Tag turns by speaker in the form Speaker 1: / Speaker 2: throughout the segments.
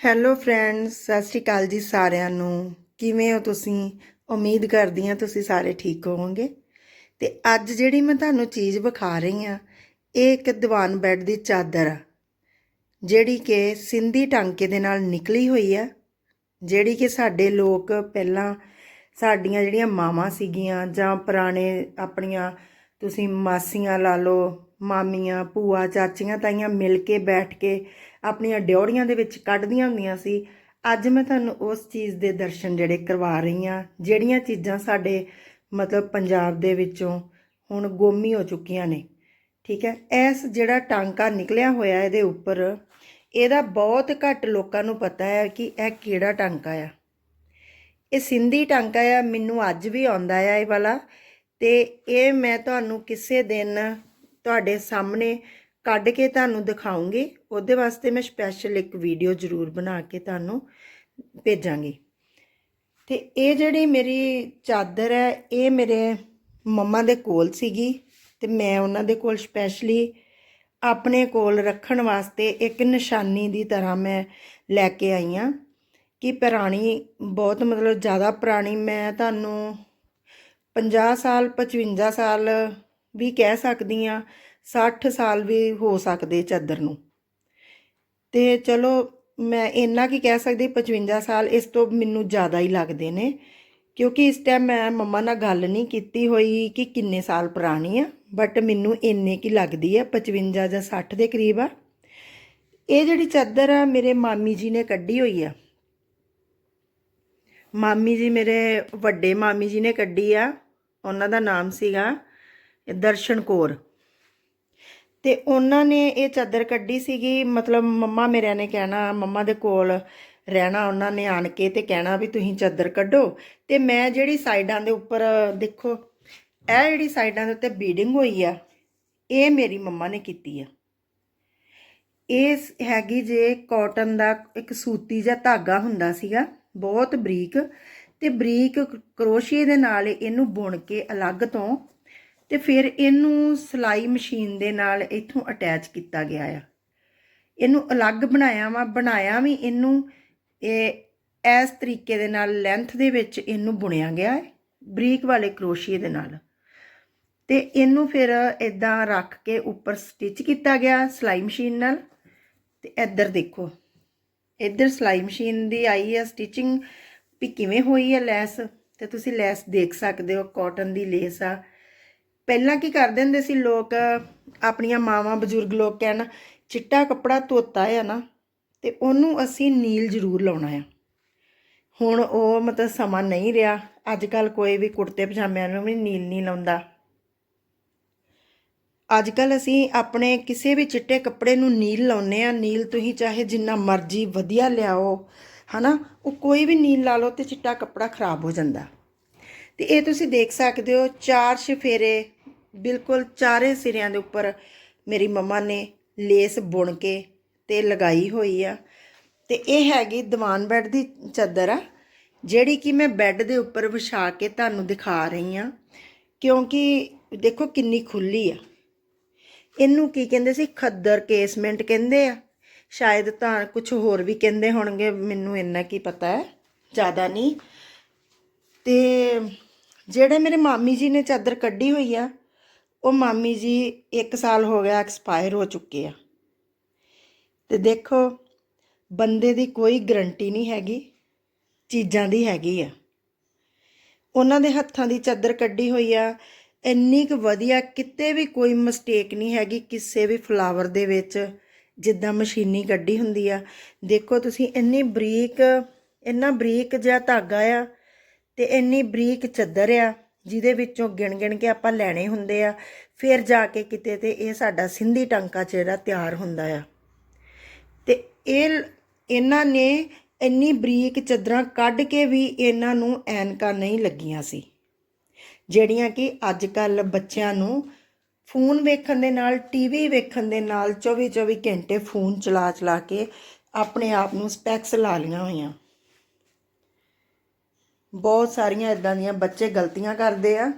Speaker 1: Hello friends ਸਤਿ ਸ਼੍ਰੀ ਅਕਾਲ ਜੀ ਸਾਰਿਆਂ ਨੂੰ। ਕਿਵੇਂ ਹੋ ਤੁਸੀਂ? ਉਮੀਦ ਕਰਦੀ ਹਾਂ ਤੁਸੀਂ ਸਾਰੇ ਠੀਕ ਹੋਵੋਗੇ। ਤੇ ਅੱਜ ਜਿਹੜੀ ਮੈਂ ਤੁਹਾਨੂੰ ਚੀਜ਼ ਵਿਖਾ ਰਹੀ ਹਾਂ, ਇਹ ਇੱਕ ਦੀਵਾਨ ਬੈੱਡ ਦੀ ਚਾਦਰ ਆ। ਜਿਹੜੀ ਕਿ ਸਿੰਧੀ ਟਾਂਕੇ ਦੇ ਨਾਲ ਨਿਕਲੀ ਹੋਈ ਆ। ਜਿਹੜੀ ਕਿ ਸਾਡੇ ਲੋਕ ਪਹਿਲਾਂ ਸਾਡੀਆਂ ਜਿਹੜੀਆਂ ਮਾਵਾਂ ਸੀਗੀਆਂ ਜਾਂ ਪੁਰਾਣੇ ਆਪਣੀਆਂ ਤੁਸੀਂ ਮਾਸੀਆਂ ਲਾ ਲਓ ਮਾਮੀਆਂ, ਭੂਆ, ਚਾਚੀਆਂ ਤਾਈਆਂ ਮਿਲ ਕੇ, ਬੈਠ ਕੇ ਆਪਣੀਆਂ ਡਿਉੜੀਆਂ ਦੇ ਵਿੱਚ ਕੱਢਦੀਆਂ ਹੁੰਦੀਆਂ ਸੀ। ਅੱਜ ਮੈਂ ਤੁਹਾਨੂੰ ਉਸ ਚੀਜ਼ ਦੇ ਦਰਸ਼ਨ ਜਿਹੜੇ ਕਰਵਾ ਰਹੀ ਹਾਂ, ਜਿਹੜੀਆਂ ਚੀਜ਼ਾਂ ਸਾਡੇ ਮਤਲਬ ਪੰਜਾਬ ਦੇ ਵਿੱਚੋਂ ਹੁਣ ਗੋਮੀ ਹੋ ਚੁੱਕੀਆਂ ਨੇ। ਠੀਕ ਹੈ, ਇਸ ਜਿਹੜਾ ਟਾਂਕਾ ਨਿਕਲਿਆ ਹੋਇਆ ਇਹਦੇ ਉੱਪਰ, ਇਹਦਾ ਬਹੁਤ ਘੱਟ ਲੋਕਾਂ ਨੂੰ ਪਤਾ ਹੈ ਕਿ ਇਹ ਕਿਹੜਾ ਟਾਂਕਾ ਆ। ਇਹ ਸਿੰਧੀ ਟਾਂਕਾ ਆ, ਮੈਨੂੰ ਅੱਜ ਵੀ ਆਉਂਦਾ ਆ ਇਹ ਵਾਲਾ ਤੇ ਇਹ ਮੈਂ ਤੁਹਾਨੂੰ ਕਿਸੇ ਦਿਨ ਤੁਹਾਡੇ ਸਾਹਮਣੇ ਕੱਢ ਕੇ ਤੁਹਾਨੂੰ ਦਿਖਾਉਂਗੀ। ਉਹਦੇ ਵਾਸਤੇ ਮੈਂ ਸਪੈਸ਼ਲ ਇੱਕ ਵੀਡੀਓ ਜ਼ਰੂਰ ਬਣਾ ਕੇ ਤੁਹਾਨੂੰ ਭੇਜਾਂਗੀ। ਤੇ ਇਹ ਜਿਹੜੀ ਮੇਰੀ ਚਾਦਰ ਹੈ, ਇਹ ਮੇਰੇ ਮੰਮਾ ਦੇ ਕੋਲ ਸੀਗੀ ਤੇ ਮੈਂ ਉਹਨਾਂ ਦੇ ਕੋਲ ਸਪੈਸ਼ਲੀ ਆਪਣੇ ਕੋਲ ਰੱਖਣ ਵਾਸਤੇ ਇੱਕ ਨਿਸ਼ਾਨੀ ਦੀ ਤਰ੍ਹਾਂ ਮੈਂ ਲੈ ਕੇ ਆਈ ਹਾਂ ਕਿ ਪੁਰਾਣੀ, ਬਹੁਤ ਮਤਲਬ ਜ਼ਿਆਦਾ ਪੁਰਾਣੀ, ਮੈਂ ਤੁਹਾਨੂੰ 50 ਸਾਲ 55 ਸਾਲ ਵੀ ਕਹਿ ਸਕਦੀ ਆ 60 ਸਾਲ ਵੀ ਹੋ ਸਕਦੇ ਚਾਦਰ ਨੂੰ। ਤੇ ਚਲੋ ਮੈਂ ਇੰਨਾ ਕੀ ਕਹਿ ਸਕਦੀ 55 ਸਾਲ ਇਸ ਤੋਂ ਮੈਨੂੰ ਜ਼ਿਆਦਾ ਹੀ ਲੱਗਦੇ ਨੇ, ਕਿਉਂਕਿ ਇਸ ਟਾਈਮ ਮੈਂ ਮੰਮਾ ਨਾਲ ਗੱਲ ਨਹੀਂ ਕੀਤੀ ਹੋਈ ਕਿ ਕਿੰਨੇ ਸਾਲ ਪੁਰਾਣੀ ਆ ਬਟ ਮੈਨੂੰ ਇੰਨੇ ਕੀ ਲੱਗਦੀ ਆ 55 ਜਾਂ 60 ਦੇ ਕਰੀਬ ਆ। ਇਹ ਜਿਹੜੀ ਚਾਦਰ ਆ ਮੇਰੇ ਮਾਮੀ ਜੀ ਨੇ ਕੱਢੀ ਹੋਈ ਆ। ਮਾਮੀ ਜੀ ਮੇਰੇ ਵੱਡੇ ਮਾਮੀ ਜੀ ਨੇ ਕੱਢੀ ਆ, ਉਹਨਾਂ ਦਾ ਨਾਮ ਸੀਗਾ ਦਰਸ਼ਨ ਕੌਰ। ਤੇ ਉਹਨਾਂ ਨੇ ਇਹ ਚਾਦਰ ਕੱਢੀ ਸੀਗੀ, ਮਤਲਬ ਮੰਮਾ ਮੇਰਿਆਂ ਨੇ ਕਹਿਣਾ, ਮੰਮਾ ਦੇ ਕੋਲ ਰਹਿਣਾ ਉਹਨਾਂ ਨੇ ਆਣ ਕੇ ਤੇ ਕਹਿਣਾ ਵੀ ਤੁਸੀਂ ਚਾਦਰ ਕੱਢੋ। ਤੇ ਮੈਂ ਜਿਹੜੀ ਸਾਈਡਾਂ ਦੇ ਉੱਪਰ, ਦੇਖੋ, ਇਹ ਜਿਹੜੀ ਸਾਈਡਾਂ ਦੇ ਉੱਤੇ ਬੀਡਿੰਗ ਹੋਈ ਆ, ਇਹ ਮੇਰੀ ਮੰਮਾ ਨੇ ਕੀਤੀ ਆ। ਇਹ ਹੈਗੀ ਜੇ ਕਾਟਨ ਦਾ ਇੱਕ ਸੂਤੀ ਜਾਂ ਧਾਗਾ ਹੁੰਦਾ ਸੀਗਾ, ਬਹੁਤ ਬਰੀਕ, ਤੇ ਬਰੀਕ ਕਰੋਸ਼ੀਏ ਦੇ ਨਾਲ ਇਹਨੂੰ ਬੁਣ ਕੇ ਅਲੱਗ ਤੋਂ ਤੇ ਫਿਰ ਇਹਨੂੰ ਸਲਾਈ ਮਸ਼ੀਨ ਦੇ ਨਾਲ ਇੱਥੋਂ ਅਟੈਚ ਕੀਤਾ ਗਿਆ ਆ। ਇਹਨੂੰ ਅਲੱਗ ਬਣਾਇਆ ਵਾ, ਬਣਾਇਆ ਵੀ ਇਹਨੂੰ, ਇਹ ਇਸ ਤਰੀਕੇ ਦੇ ਨਾਲ ਲੈਂਥ ਦੇ ਵਿੱਚ ਇਹਨੂੰ ਬੁਣਿਆ ਗਿਆ ਹੈ, ਬਰੀਕ ਵਾਲੇ ਕਰੋਸ਼ੀਏ ਦੇ ਨਾਲ। ਤੇ ਇਹਨੂੰ ਫਿਰ ਇਦਾਂ ਰੱਖ ਕੇ ਉੱਪਰ ਸਟਿਚ ਕੀਤਾ ਗਿਆ ਸਲਾਈ ਮਸ਼ੀਨ ਨਾਲ। ਤੇ ਇੱਧਰ ਦੇਖੋ, ਇੱਧਰ ਸਲਾਈ ਮਸ਼ੀਨ ਦੀ ਆਈ ਹੈ ਸਟਿਚਿੰਗ ਵੀ ਕਿਵੇਂ ਹੋਈ ਹੈ ਲੈਸ? ਤੇ ਤੁਸੀਂ ਲੈਸ ਦੇਖ ਸਕਦੇ ਹੋ ਕਾਟਨ ਦੀ ਲੇਸ ਆ। ਪਹਿਲਾਂ ਕੀ ਕਰਦੇ ਹੁੰਦੇ ਸੀ ਲੋਕ, ਆਪਣੀਆਂ ਮਾਵਾਂ ਬਜ਼ੁਰਗ ਲੋਕ ਕਹਿਣ, ਚਿੱਟਾ ਕੱਪੜਾ ਧੋਤਾ ਹੈ ਨਾ, ਤੇ ਉਹਨੂੰ ਅਸੀਂ ਨੀਲ ਜ਼ਰੂਰ ਲਾਉਣਾ ਆ। ਹੁਣ ਉਹ ਮਤਲਬ ਸਮਾਂ ਨਹੀਂ ਰਿਹਾ ਅੱਜ ਕੱਲ ਕੋਈ ਵੀ ਕੁੜਤੇ ਪਜਾਮਿਆਂ ਨੂੰ ਵੀ ਨੀਲ ਨਹੀਂ ਲਾਉਂਦਾ। ਅੱਜ ਕੱਲ ਅਸੀਂ ਆਪਣੇ ਕਿਸੇ ਵੀ ਚਿੱਟੇ ਕੱਪੜੇ ਨੂੰ ਨੀਲ ਲਾਉਨੇ ਆ, ਨੀਲ ਤੁਸੀਂ ਚਾਹੇ ਜਿੰਨਾ ਮਰਜ਼ੀ ਵਧੀਆ ਲਿਆਓ, ਹਨਾ? ਉਹ ਕੋਈ ਵੀ ਨੀਲ ਲਾ ਲਓ ਤੇ ਚਿੱਟਾ ਕੱਪੜਾ ਖਰਾਬ ਹੋ ਜਾਂਦਾ। ਤੇ ਇਹ ਤੁਸੀਂ ਦੇਖ ਸਕਦੇ ਹੋ, ਚਾਰ ਸ਼ਫੇਰੇ, ਬਿਲਕੁਲ ਚਾਰੇ ਸਿਰਿਆਂ ਦੇ ਉੱਪਰ ਮੇਰੀ ਮੰਮਾ ਨੇ ਲੇਸ ਬੁਣ ਕੇ ਤੇ ਲਗਾਈ ਹੋਈ ਆ। ਤੇ ਇਹ ਹੈਗੀ ਦੀਵਾਨ ਬੈੱਡ ਦੀ ਚਾਦਰ ਆ, ਜਿਹੜੀ ਕਿ ਮੈਂ ਬੈੱਡ ਦੇ ਉੱਪਰ ਵਿਛਾ ਕੇ ਤੁਹਾਨੂੰ ਦਿਖਾ ਰਹੀ ਆ, ਕਿਉਂਕਿ ਦੇਖੋ ਕਿੰਨੀ ਖੁੱਲੀ ਆ। ਇਹਨੂੰ ਕੀ ਕਹਿੰਦੇ ਸੀ? ਖੱਦਰ ਕੇਸਮੈਂਟ ਕਹਿੰਦੇ ਆ। ਸ਼ਾਇਦ ਤਾਂ ਕੁਝ ਹੋਰ ਵੀ ਕਹਿੰਦੇ ਹੋਣਗੇ, ਮੈਨੂੰ ਇੰਨਾ ਕੀ ਪਤਾ ਹੈ, ਜ਼ਿਆਦਾ ਨਹੀਂ। ਤੇ ਜਿਹੜੇ ਮੇਰੇ ਮਾਮੀ ਜੀ ਨੇ ਚਾਦਰ ਕੱਢੀ ਹੋਈ ਆ, ਉਹ ਮਾਮੀ ਜੀ 1 ਸਾਲ ਹੋ ਗਿਆ ਐਕਸਪਾਇਰ ਹੋ ਚੁੱਕੇ ਆ। ਤੇ ਦੇਖੋ, ਬੰਦੇ ਦੀ ਕੋਈ ਗਰੰਟੀ ਨਹੀਂ ਹੈਗੀ, ਚੀਜ਼ਾਂ ਦੀ ਹੈਗੀ ਆ। ਉਹਨਾਂ ਦੇ ਹੱਥਾਂ ਦੀ ਚਾਦਰ ਕੱਢੀ ਹੋਈ ਆ, ਇੰਨੀ ਕੁ ਵਧੀਆ, ਕਿਤੇ ਵੀ ਕੋਈ ਮਿਸਟੇਕ ਨਹੀਂ ਹੈਗੀ ਕਿਸੇ ਵੀ ਫਲਾਵਰ ਦੇ ਵਿੱਚ, ਜਿੱਦਾਂ ਮਸ਼ੀਨੀ ਕੱਢੀ ਹੁੰਦੀ ਆ। ਦੇਖੋ ਤੁਸੀਂ, ਇੰਨੀ ਬਰੀਕ, ਇੰਨਾ ਬਰੀਕ ਜਿਹਾ ਧਾਗਾ ਆ ਤੇ ਇੰਨੀ ਬਰੀਕ ਚੱਦਰ ਆ, ਜਿਹਦੇ ਵਿੱਚੋਂ ਗਿਣ ਗਿਣ ਕੇ ਆਪਾਂ ਲੈਣੇ ਹੁੰਦੇ ਆ, ਫਿਰ ਜਾ ਕੇ ਕਿਤੇ ਤੇ ਇਹ ਸਾਡਾ ਸਿੰਧੀ ਟਾਂਕਾ ਜਿਹੜਾ ਤਿਆਰ ਹੁੰਦਾ ਆ। ਤੇ ਇਹ ਇਹਨਾਂ ਨੇ ਇੰਨੀ ਬਰੀਕ ਚੱਦਰਾਂ ਕੱਢ ਕੇ ਵੀ ਇਹਨਾਂ ਨੂੰ ਐਨਕਾਂ ਨਹੀਂ ਲੱਗੀਆਂ ਸੀ, ਜਿਹੜੀਆਂ ਕਿ ਅੱਜ ਕੱਲ ਬੱਚਿਆਂ ਨੂੰ ਫੋਨ ਵੇਖਣ ਦੇ ਨਾਲ, ਟੀਵੀ ਵੇਖਣ ਦੇ ਨਾਲ 24 24 ਘੰਟੇ ਫੋਨ ਚਲਾ ਚਲਾ ਕੇ ਆਪਣੇ ਆਪ ਨੂੰ ਸਪੈਕਸ ਲਾ ਲੀਆਂ ਹੋਈਆਂ। ਬਹੁਤ ਸਾਰੀਆਂ ਇਦਾਂ ਦੀਆਂ ਬੱਚੇ ਗਲਤੀਆਂ ਕਰਦੇ ਆ।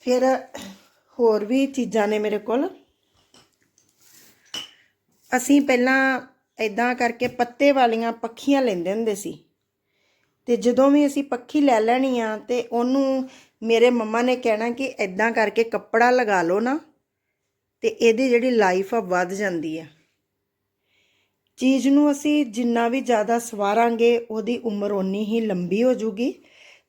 Speaker 1: ਫਿਰ ਹੋਰ ਵੀ ਚੀਜ਼ਾਂ ਨੇ ਮੇਰੇ ਕੋਲ। ਅਸੀਂ ਪਹਿਲਾਂ ਇਦਾਂ ਕਰਕੇ ਪੱਤੇ ਵਾਲੀਆਂ ਪੱਖੀਆਂ ਲੈਂਦੇ ਹੁੰਦੇ ਸੀ। ਤੇ ਜਦੋਂ ਵੀ ਅਸੀਂ ਪੱਖੀ ਲੈ ਲੈਣੀ ਆ ਤੇ ਉਹਨੂੰ ਮੇਰੇ ਮੰਮਾ ਨੇ ਕਹਿਣਾ ਕਿ ਇਦਾਂ ਕਰਕੇ ਕੱਪੜਾ ਲਗਾ ਲਓ ਨਾ, ਤੇ ਇਹਦੀ ਜਿਹੜੀ ਲਾਈਫ ਆ ਵੱਧ ਜਾਂਦੀ ਆ। ਚੀਜ਼ ਨੂੰ ਅਸੀਂ ਜਿੰਨਾ ਵੀ ਜ਼ਿਆਦਾ ਸਵਾਰਾਂਗੇ, ਉਹਦੀ ਉਮਰ ਓਨੀ ਹੀ ਲੰਬੀ ਹੋ ਜੂਗੀ।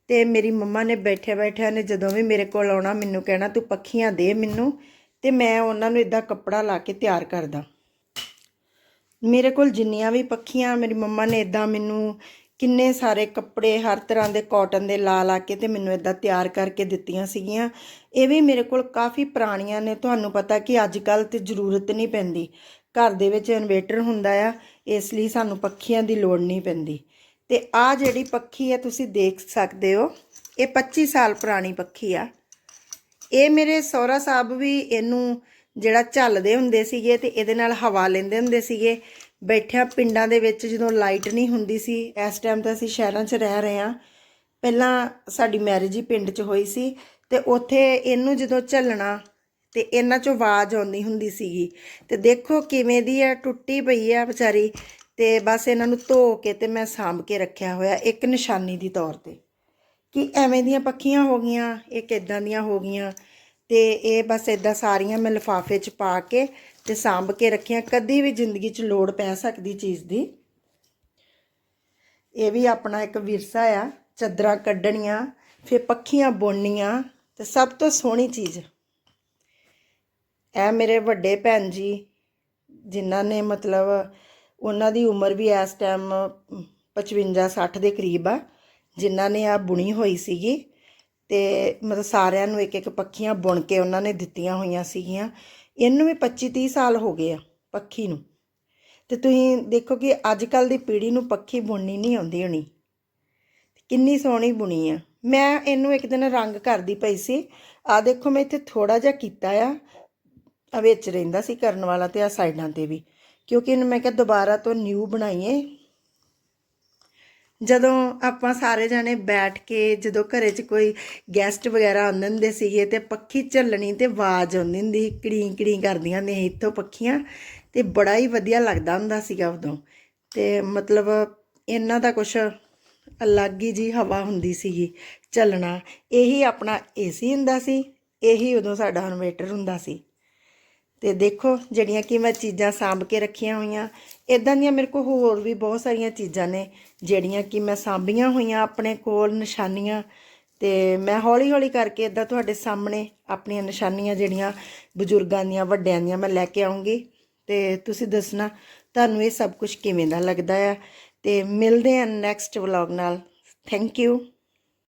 Speaker 1: ਤੇ ਮੇਰੀ ਮੰਮਾ ਨੇ ਬੈਠੇ ਬੈਠਿਆਂ ਨੇ ਜਦੋਂ ਵੀ ਮੇਰੇ ਕੋਲ ਆਉਣਾ, ਮੈਨੂੰ ਕਹਿਣਾ, ਤੂੰ ਪੱਖੀਆਂ ਦੇ ਮੈਨੂੰ ਤੇ ਮੈਂ ਉਹਨਾਂ ਨੂੰ ਇਦਾਂ ਕੱਪੜਾ ਲਾ ਕੇ ਤਿਆਰ ਕਰਦਾ। ਮੇਰੇ ਕੋਲ ਜਿੰਨੀਆਂ ਵੀ ਪੱਖੀਆਂ, ਮੇਰੀ ਮੰਮਾ ਨੇ ਇਦਾਂ ਮੈਨੂੰ ਕਿੰਨੇ ਸਾਰੇ ਕੱਪੜੇ, ਹਰ ਤਰ੍ਹਾਂ ਦੇ ਕਾਟਨ ਦੇ ਲਾ ਲਾ ਕੇ ਤੇ ਮੈਨੂੰ ਇਦਾਂ ਤਿਆਰ ਕਰਕੇ ਦਿੱਤੀਆਂ ਸੀਗੀਆਂ। ਇਹ ਵੀ ਮੇਰੇ ਕੋਲ ਕਾਫੀ ਪੁਰਾਣੀਆਂ ਨੇ, ਤੁਹਾਨੂੰ ਪਤਾ ਕਿ ਅੱਜ ਕੱਲ ਤੇ ਜ਼ਰੂਰਤ ਨਹੀਂ ਪੈਂਦੀ। ਘਰ ਦੇ ਵਿੱਚ ਇਨਵੇਟਰ ਹੁੰਦਾ ਆ, ਇਸ ਲਈ ਸਾਨੂੰ ਪੱਖੀਆਂ ਦੀ ਲੋੜ ਨਹੀਂ ਪੈਂਦੀ। ਤੇ ਆ ਜਿਹੜੀ ਪੱਖੀ ਹੈ ਤੁਸੀਂ ਦੇਖ ਸਕਦੇ ਹੋ, ਇਹ 25 ਸਾਲ ਪੁਰਾਣੀ ਪੱਖੀ ਆ। ਇਹ ਮੇਰੇ ਸਹੁਰਾ ਸਾਹਿਬ ਵੀ ਇਹਨੂੰ ਜਿਹੜਾ ਝੱਲਦੇ ਹੁੰਦੇ ਸੀਗੇ ਤੇ ਇਹਦੇ ਨਾਲ ਹਵਾ ਲੈਂਦੇ ਹੁੰਦੇ ਸੀਗੇ। ਬੈਠਿਆਂ ਪਿੰਡਾਂ ਦੇ ਵਿੱਚ ਜਦੋਂ ਲਾਈਟ ਨਹੀਂ ਹੁੰਦੀ ਸੀ, ਇਸ ਟਾਈਮ ਤਾਂ ਅਸੀਂ ਸ਼ਹਿਰਾਂ 'ਚ ਰਹਿ ਰਹੇ ਹਾਂ। ਪਹਿਲਾਂ ਸਾਡੀ ਮੈਰਿਜ ਹੀ ਪਿੰਡ 'ਚ ਹੋਈ ਸੀ ਤੇ ਉੱਥੇ ਇਹਨੂੰ ਜਦੋਂ ਝੱਲਣਾ ਤੇ ਇਹਨਾਂ 'ਚੋਂ ਆਵਾਜ਼ ਆਉਂਦੀ ਹੁੰਦੀ ਸੀਗੀ। ਤੇ ਦੇਖੋ ਕਿਵੇਂ ਦੀ ਆ ਟੁੱਟੀ ਪਈ ਆ ਵਿਚਾਰੀ। ਤੇ ਬਸ ਇਹਨਾਂ ਨੂੰ ਧੋ ਕੇ ਤੇ ਮੈਂ ਸਾਂਭ ਕੇ ਰੱਖਿਆ ਹੋਇਆ ਇੱਕ ਨਿਸ਼ਾਨੀ ਦੀ ਤੌਰ ਤੇ। ਕਿ ਐਵੇਂ ਦੀਆਂ ਪੱਖੀਆਂ ਹੋ ਗਈਆਂ, ਇਹ ਇਦਾਂ ਦੀਆਂ ਹੋ ਗਈਆਂ। ਤੇ ਇਹ ਬਸ ਇਦਾਂ ਸਾਰੀਆਂ ਮੈਂ ਲਿਫਾਫੇ 'ਚ ਪਾ ਕੇ ਤੇ ਸਾਂਭ ਕੇ ਰੱਖੀਆਂ। ਕਦੀ ਵੀ ਜ਼ਿੰਦਗੀ 'ਚ ਲੋੜ ਪੈ ਸਕਦੀ ਚੀਜ਼ ਦੀ। ਇਹ ਵੀ ਆਪਣਾ ਇੱਕ ਵਿਰਸਾ ਆ। ਚਾਦਰਾਂ ਕੱਢਣੀਆਂ, ਫਿਰ ਪੱਖੀਆਂ ਬੁਣਨੀਆਂ ਤੇ ਸਭ ਤੋਂ ਸੋਹਣੀ ਚੀਜ਼ ਇਹ ਮੇਰੇ ਵੱਡੇ ਭੈਣ ਜੀ, ਜਿਨ੍ਹਾਂ ਨੇ ਮਤਲਬ ਉਹਨਾਂ ਦੀ ਉਮਰ ਵੀ ਇਸ ਟਾਈਮ 55 60 ਦੇ ਕਰੀਬ ਆ, ਜਿਨ੍ਹਾਂ ਨੇ ਆ ਬੁਣੀ ਹੋਈ ਸੀਗੀ ਤੇ ਮਤਲਬ ਸਾਰਿਆਂ ਨੂੰ ਇੱਕ ਇੱਕ ਪੱਖੀਆਂ ਬੁਣ ਕੇ ਉਹਨਾਂ ਨੇ ਦਿੱਤੀਆਂ ਹੋਈਆਂ ਸੀਗੀਆਂ। ਇਹਨੂੰ ਵੀ 25 30 ਸਾਲ ਹੋ ਗਏ ਆ ਪੱਖੀ ਨੂੰ। ਤੇ ਤੁਸੀਂ ਦੇਖੋ ਕਿ ਅੱਜ ਕੱਲ ਦੀ ਪੀੜ੍ਹੀ ਨੂੰ ਪੱਖੀ ਬੁਣਨੀ ਨਹੀਂ ਆਉਂਦੀ ਹੋਣੀ। ਕਿੰਨੀ ਸੋਹਣੀ ਬੁਣੀ ਆ। ਮੈਂ ਇਹਨੂੰ ਇੱਕ ਦਿਨ ਰੰਗ ਕਰਦੀ ਪਈ ਸੀ। ਆ ਦੇਖੋ ਮੈਂ ਇੱਥੇ ਥੋੜਾ ਜਿਹਾ ਕੀਤਾ ਆ। ਆ ਵਿੱਚ ਰਹਿੰਦਾ ਸੀ ਕਰਨ ਵਾਲਾ ਤੇ ਆ ਸਾਈਡਾਂ ਤੇ ਵੀ। ਕਿਉਂਕਿ ਇਹਨੂੰ ਮੈਂ ਕਿਹਾ ਦੁਬਾਰਾ ਤੋਂ ਨਿਊ ਬਣਾਈਏ। ਜਦੋਂ ਆਪਾਂ ਸਾਰੇ ਜਾਣੇ ਬੈਠ ਕੇ ਜਦੋਂ ਘਰੇ 'ਚ ਕੋਈ ਗੈਸਟ ਵਗੈਰਾ ਆਉਂਦੇ ਹੁੰਦੇ ਸੀਗੇ ਤੇ ਪੱਖੀ ਝੱਲਣੀ ਤੇ ਆਵਾਜ਼ ਆਉਂਦੀ ਹੁੰਦੀ ਕੜੀਂ ਕੜੀ ਕਰਦੀਆਂ ਨੇ ਇੱਥੋਂ ਪੱਖੀਆਂ ਤੇ ਬੜਾ ਹੀ ਵਧੀਆ ਲੱਗਦਾ ਹੁੰਦਾ ਸੀਗਾ ਉਦੋਂ। ਤੇ ਮਤਲਬ ਇਹਨਾਂ ਦਾ ਕੁਝ ਅਲੱਗ ਹੀ ਜੀ ਹਵਾ ਹੁੰਦੀ ਸੀਗੀ ਚੱਲਣਾ। ਇਹੀ ਆਪਣਾ ਏਸੀ ਹੁੰਦਾ ਸੀ, ਇਹੀ ਉਦੋਂ ਸਾਡਾ ਇਨਵੇਟਰ ਹੁੰਦਾ ਸੀ। ਤੇ ਦੇਖੋ ਜਿਹੜੀਆਂ ਕਿ ਮੈਂ ਚੀਜ਼ਾਂ ਸਾਂਭ ਕੇ ਰੱਖੀਆਂ ਹੋਈਆਂ ਇਦਾਂ ਦੀਆਂ ਮੇਰੇ ਕੋਲ ਹੋਰ ਵੀ ਬਹੁਤ ਸਾਰੀਆਂ ਚੀਜ਼ਾਂ ਨੇ, ਜਿਹੜੀਆਂ ਕਿ ਮੈਂ ਸਾਂਭੀਆਂ ਹੋਈਆਂ ਆਪਣੇ ਕੋਲ ਨਿਸ਼ਾਨੀਆਂ। ਤੇ ਮੈਂ ਹੌਲੀ ਹੌਲੀ ਕਰਕੇ ਇਦਾਂ ਤੁਹਾਡੇ ਸਾਹਮਣੇ ਆਪਣੀਆਂ ਨਿਸ਼ਾਨੀਆਂ ਜਿਹੜੀਆਂ ਬਜ਼ੁਰਗਾਂ ਦੀਆਂ, ਵੱਡਿਆਂ ਦੀਆਂ ਮੈਂ ਲੈ ਕੇ ਆਉਂਗੀ। ਤੇ ਤੁਸੀਂ ਦੱਸਣਾ, ਤੁਹਾਨੂੰ ਇਹ ਸਭ ਕੁਝ ਕਿਵੇਂ ਦਾ ਲੱਗਦਾ ਆ? ਤੇ ਮਿਲਦੇ ਹਾਂ ਨੈਕਸਟ ਵਲੌਗ ਨਾਲ। Thank you